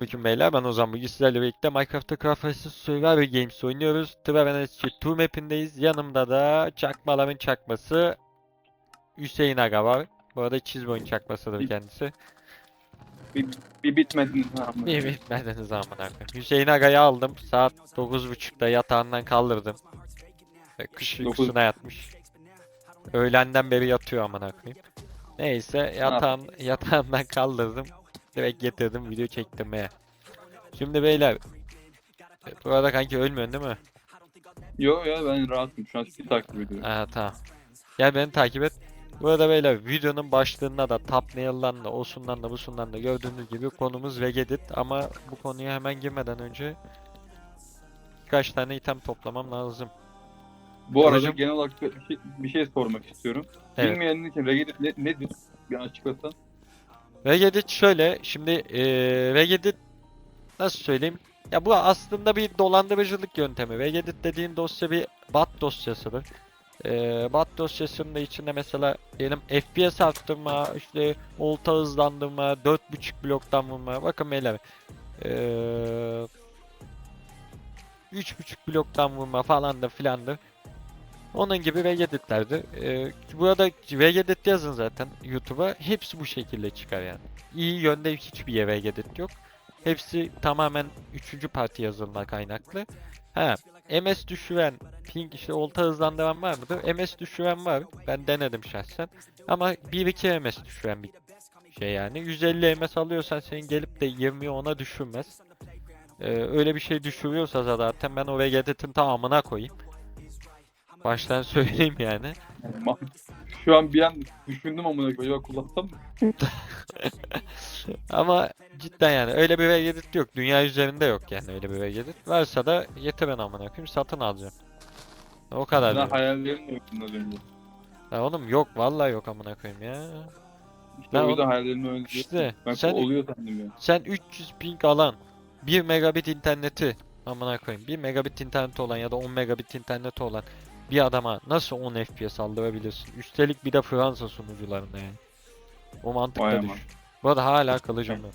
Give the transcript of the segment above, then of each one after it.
Hüküm beyler ben Ozan bugün sizlerle birlikte Minecraft'ta Craft Survivor Games oynuyoruz. Travers'ci Tour map'indeyiz. Yanımda da çakmaların çakması Hüseyin Aga var. Bu arada Çizboy'un çakmasıdır Bir- kendisi. Bir, bir bitmedin. Ama. İyi bitmediniz koyayım. Hüseyin Aga'yı aldım. Saat 9.30'da yatağından kaldırdım. Kış uykusuna yatmış. Öğlenden beri yatıyor amına koyayım. Neyse yatağın, yatağından kaldırdım. Direkt getirdim video çektirmeye. Şimdi beyler. e, Bu arada kanki ölmüyorsun değil mi? Yo ya ben rahatım. Şu an sizi takip ediyorum. Ha tamam. Gel beni takip et. Bu arada beyler videonun başlığında da thumbnail'dan da osundan da busundan da gördüğünüz gibi konumuz Vegedit ama bu konuya hemen girmeden önce birkaç tane item toplamam lazım. Bu arada Babacım- genel olarak bir şey, bir şey sormak istiyorum. Evet. Bilmeyenler için Reddit ne, nedir? Bir açıklasan. Regedit şöyle, şimdi eee Regedit nasıl söyleyeyim? Ya bu aslında bir dolandırıcılık yöntemi. Regedit dediğin dosya bir bat dosyasıdır. Eee bat dosyasının da içinde mesela diyelim FPS arttırma, işte olta hızlandırma, 4.5 bloktan vurma. Bakın beyler. Eee 3.5 bloktan vurma falan da filandır. Onun gibi Regedit'lerdir. Ee, burada Regedit yazın zaten YouTube'a. Hepsi bu şekilde çıkar yani. İyi yönde hiçbir Regedit yok. Hepsi tamamen üçüncü parti yazılma kaynaklı. Ha, MS düşüren, ping işte olta hızlandıran var mıdır? MS düşüren var. Ben denedim şahsen. Ama 1-2 MS düşüren bir şey yani. 150 MS alıyorsan senin gelip de 20'yi ona düşürmez. Ee, öyle bir şey düşürüyorsa zaten ben o Regedit'in tamamına koyayım. Baştan söyleyeyim yani. Şu an bir an düşündüm ama acaba kullansam mı? Ama cidden yani öyle bir Regedit yok. Dünya üzerinde yok yani öyle bir Regedit. Varsa da getirin amına koyayım satın alacağım. O kadar Ben hayallerim yok az önce. Ya oğlum yok vallahi yok amına koyayım ya. İşte Ben o yüzden hayallerimi öyle İşte Ben sen oluyor sandım ya. sen 300 ping alan 1 megabit interneti amına koyayım. 1 megabit interneti olan ya da 10 megabit interneti olan bir adama nasıl 10 FPS aldırabilirsin? Üstelik bir de Fransa sunucularında yani. O Vay mantıkta aman. Bu arada hala kılıcım yok.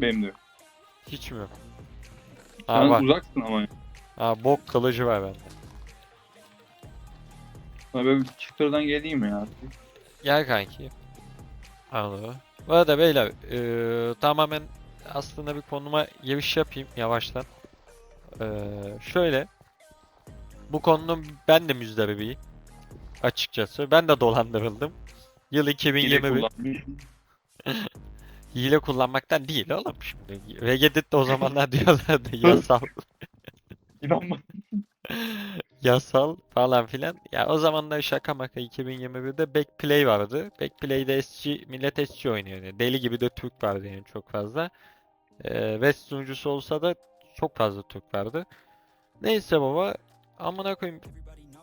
Benim de yok. Hiç mi yok? Sen Aa var. uzaksın ama. Aa bok kılıcı var bende. Sana böyle bir çıktırdan geleyim mi ya? Gel kanki. Anladım. Bu arada beyler eee, tamamen aslında bir konuma giriş yapayım yavaştan. Eee, şöyle. Bu konunun ben de müzdaribiyim. Açıkçası. Ben de dolandırıldım. Yıl Hile 2021. kullanmış. Hile kullanmaktan değil oğlum şimdi. Regedit de o zamanlar diyorlardı yasal. İnanma. Yasal falan filan. Ya o zamanlar şaka maka 2021'de Backplay vardı. Backplay'de SG, millet SG oynuyor. Yani deli gibi de Türk vardı yani çok fazla. Ee, West sunucusu olsa da çok fazla Türk vardı. Neyse baba. Amına koyayım.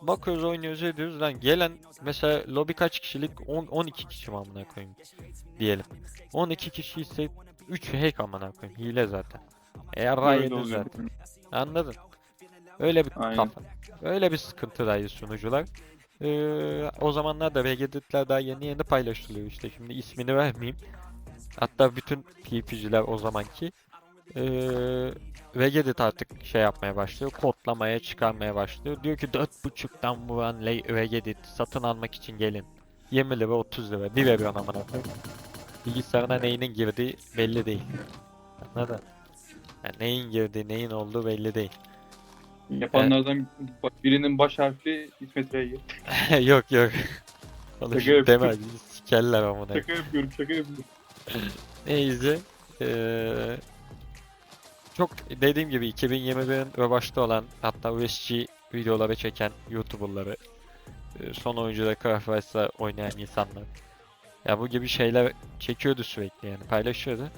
Bakıyoruz oynuyoruz ediyoruz. Lan gelen mesela lobi kaç kişilik? 10 12 kişi mi amına koyayım diyelim. 12 kişi ise 3 hack amına koyayım. Hile zaten. Eğer oluyor. zaten. Anladın? Öyle bir Aynen. kafa. Öyle bir sıkıntıdaydı sunucular. Ee, o zamanlar da Regedit'ler daha yeni yeni paylaşılıyor işte. Şimdi ismini vermeyeyim. Hatta bütün PvP'ciler o zamanki ee, Regedit artık şey yapmaya başlıyor. Kodlamaya çıkarmaya başlıyor. Diyor ki 4.5'tan vuran Le- Regedit satın almak için gelin. 20 lira 30 lira. Bir veriyorsun amına. Bilgisayarına neyinin girdiği belli değil. Anladın? Yani neyin girdiği neyin olduğu belli değil. Yapanlardan bak- birinin baş harfi İsmet Rey'e. yok yok. Onu Şaka deme. Sikerler amına. Şaka yapıyorum şaka yapıyorum. Neyse. Eee çok dediğim gibi 2021'in rövaşta olan hatta USG videoları çeken YouTuber'ları eee, son oyuncuda Craft oynayan insanlar. Ya bu gibi şeyler çekiyordu sürekli yani paylaşıyordu.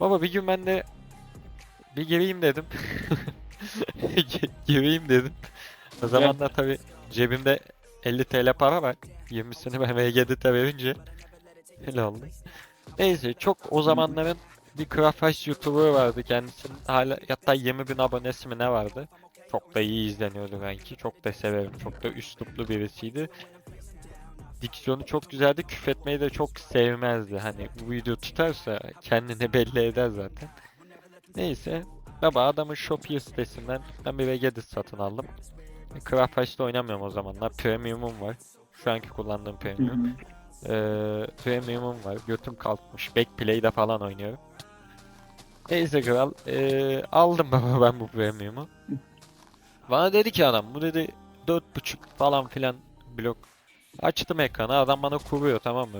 Baba bir gün ben de bir gireyim dedim. Gi- gireyim dedim. O zamanlar tabi cebimde 50 TL para var. 20'sini ben VGD'de verince öyle oldu. Neyse çok o zamanların bir Rice YouTuber vardı kendisinin hala hatta 20 bin abonesi mi ne vardı. Çok da iyi izleniyordu belki. Çok da severim. Çok da üsluplu birisiydi. diksiyonu çok güzeldi. Küfretmeyi de çok sevmezdi. Hani bu video tutarsa kendini belli eder zaten. Neyse. Baba adamın Shopee sitesinden ben bir Vegedit satın aldım. Craft Patch'te oynamıyorum o zamanlar. Premium'um var. Şu anki kullandığım Hı Premium. hı. Ee, Premium'um var. Götüm kalkmış. Backplay'de falan oynuyorum. Neyse kral. ee, aldım baba ben bu Premium'u. Bana dedi ki adam bu dedi 4.5 falan filan blok. Açtım ekranı adam bana kuruyor tamam mı?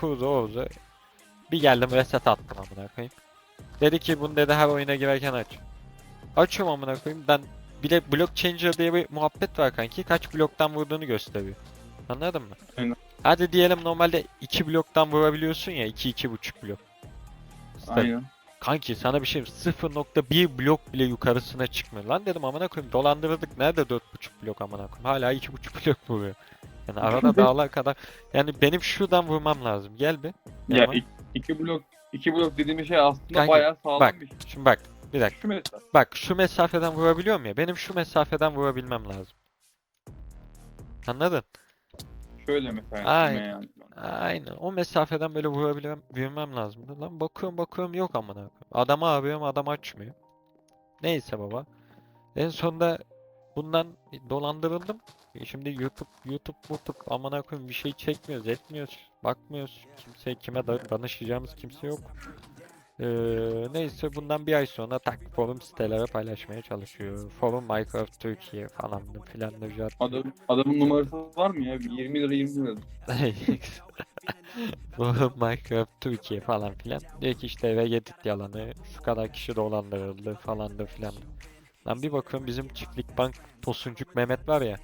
Kurdu orada. Bir geldim reset attım amına koyayım. Dedi ki bunu dedi her oyuna girerken aç. Açıyorum amına koyayım. Ben bir de block changer diye bir muhabbet var kanki. Kaç bloktan vurduğunu gösteriyor. Anladın mı? Aynen. Hadi diyelim normalde 2 bloktan vurabiliyorsun ya 2 2 buçuk blok. Aynen. Kanki sana bir şey diyeyim, 0.1 blok bile yukarısına çıkmıyor. Lan dedim amına koyayım dolandırdık. Nerede 4.5 blok amına koyayım? Hala 2.5 blok vuruyor. Yani arada dağlar kadar. Yani benim şuradan vurmam lazım. Gel bir. Ya yanıma. iki, iki blok iki blok dediğimiz şey aslında Kanki, bayağı sağlam bak. bir şey. Şimdi bak. Bir dakika. Şu mesela. Bak şu mesafeden vurabiliyorum ya. Benim şu mesafeden vurabilmem lazım. Anladın? Şöyle mesela. Aynen. yani. Aynen. O mesafeden böyle vurabilmem, vurmam lazımdı. Lan bakıyorum bakıyorum yok amına. Adamı arıyorum adam açmıyor. Neyse baba. En sonunda bundan dolandırıldım. E Şimdi YouTube YouTube YouTube amına koyayım bir şey çekmiyoruz, etmiyoruz, bakmıyoruz. Kimse kime da danışacağımız kimse yok. Ee, neyse bundan bir ay sonra tak forum sitelere paylaşmaya çalışıyor. Forum Minecraft Türkiye falan filan da Adam, adamın numarası var mı ya? 20 lira 20 lira. Bu Minecraft Türkiye falan filan. Diyor ki işte eve edit yalanı, şu kadar kişi dolandırıldı falandı filan. Lan bir bakıyorum bizim çiftlik bank Tosuncuk Mehmet var ya.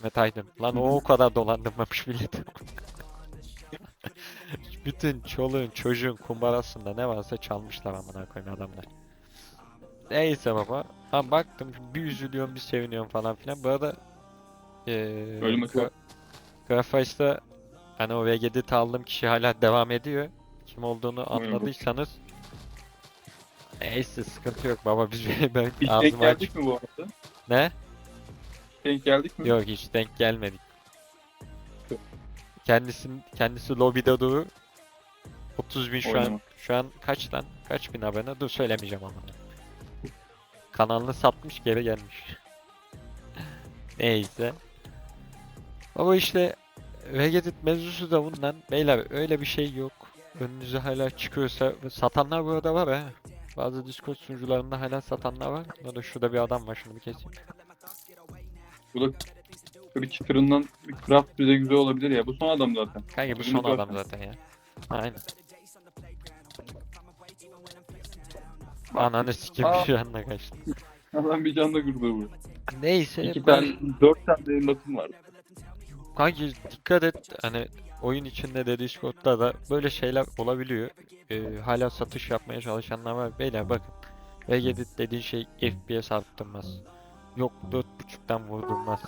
Mehmet Aydın. Lan o o kadar dolandırmamış milleti. Bütün çoluğun çocuğun kumbarasında ne varsa çalmışlar amına koyayım adamlar. Neyse baba. Ha baktım bir üzülüyorum bir seviniyorum falan filan. Bu arada eee Ölmesi var. Graphice'da hani o VG'de aldığım kişi hala devam ediyor. Kim olduğunu anladıysanız Neyse sıkıntı yok baba biz ben Hiç denk ağzımı aç. geldik mi bu arada? Ne? Denk geldik mi? Yok hiç denk gelmedik. Kendisinin kendisi lobide duru 30 bin şu an şu an kaç lan? Kaç bin abone? Dur söylemeyeceğim ama. Kanalını satmış geri gelmiş. Neyse. Baba işte Regedit mevzusu da bundan. Beyler öyle bir şey yok. Önünüze hala çıkıyorsa satanlar burada var ha. Bazı Discord sunucularında hala satanlar var. Burada şurada bir adam var şunu bir keseyim. Bu da bir çıtırından bir craft bize güzel olabilir ya. Bu son adam zaten. Kanka bu son adam zaten ya. Aynen. Ananı sikim Aa. şu anda kaçtı. Adam bir canla kurdu bu. Neyse İki ben- tane, dört tane lafım var. Kanki dikkat et hani oyun içinde de Discord'da da böyle şeyler olabiliyor. Ee, hala satış yapmaya çalışanlar var. Beyler bakın. Regedit dediğin şey FPS arttırmaz. Yok 4.5'tan vurdurmaz.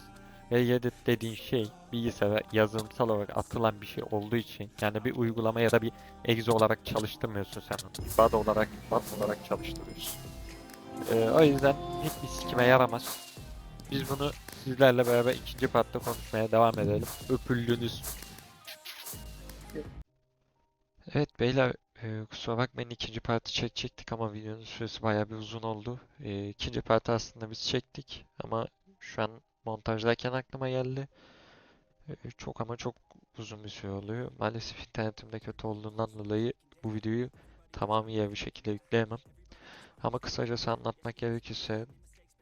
Regedit dediğin şey bilgisayara yazılımsal olarak atılan bir şey olduğu için yani bir uygulama ya da bir exe olarak çalıştırmıyorsun sen onu. BUD olarak, BUD olarak çalıştırıyorsun. Ee, o yüzden hiçbir sikime yaramaz. Biz bunu sizlerle beraber ikinci partta konuşmaya devam edelim. Öpüldünüz. Evet beyler e, kusura bakmayın ikinci parti çekecektik ama videonun süresi bayağı bir uzun oldu. E, ikinci parti aslında biz çektik ama şu an montajdayken aklıma geldi. E, çok ama çok uzun bir süre oluyor. Maalesef internetimde kötü olduğundan dolayı bu videoyu tamamıyla bir şekilde yükleyemem. Ama kısacası anlatmak gerekirse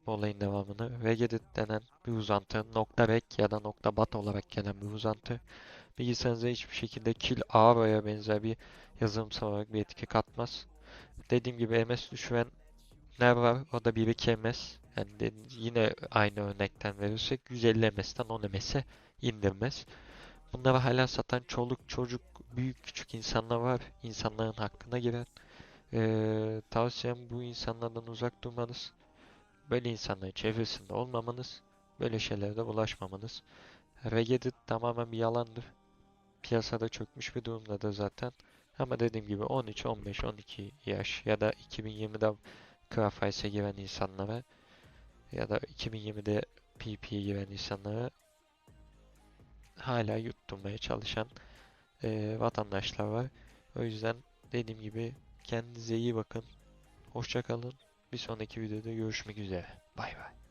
bu olayın devamını Regedit denen bir uzantı nokta rec ya da nokta bat olarak gelen bir uzantı bilgisayarınıza hiçbir şekilde kill A veya benzer bir yazılımsal olarak bir etki katmaz. Dediğim gibi MS düşürenler var. O da 1 2 MS. Yani yine aynı örnekten verirsek 150 MS'ten 10 MS'e indirmez. Bunları hala satan çoluk çocuk büyük küçük insanlar var. İnsanların hakkına giren. Ee, tavsiyem bu insanlardan uzak durmanız. Böyle insanların çevresinde olmamanız. Böyle şeylere bulaşmamanız. Regedit tamamen bir yalandır. Piyasada çökmüş bir durumda da zaten. Ama dediğim gibi 13, 15, 12 yaş ya da 2020'de Craftwise'e giren insanlara ya da 2020'de PP'ye giren insanlara hala yutturmaya çalışan eee, vatandaşlar var. O yüzden dediğim gibi kendinize iyi bakın. Hoşça kalın. Bir sonraki videoda görüşmek üzere. Bay bay.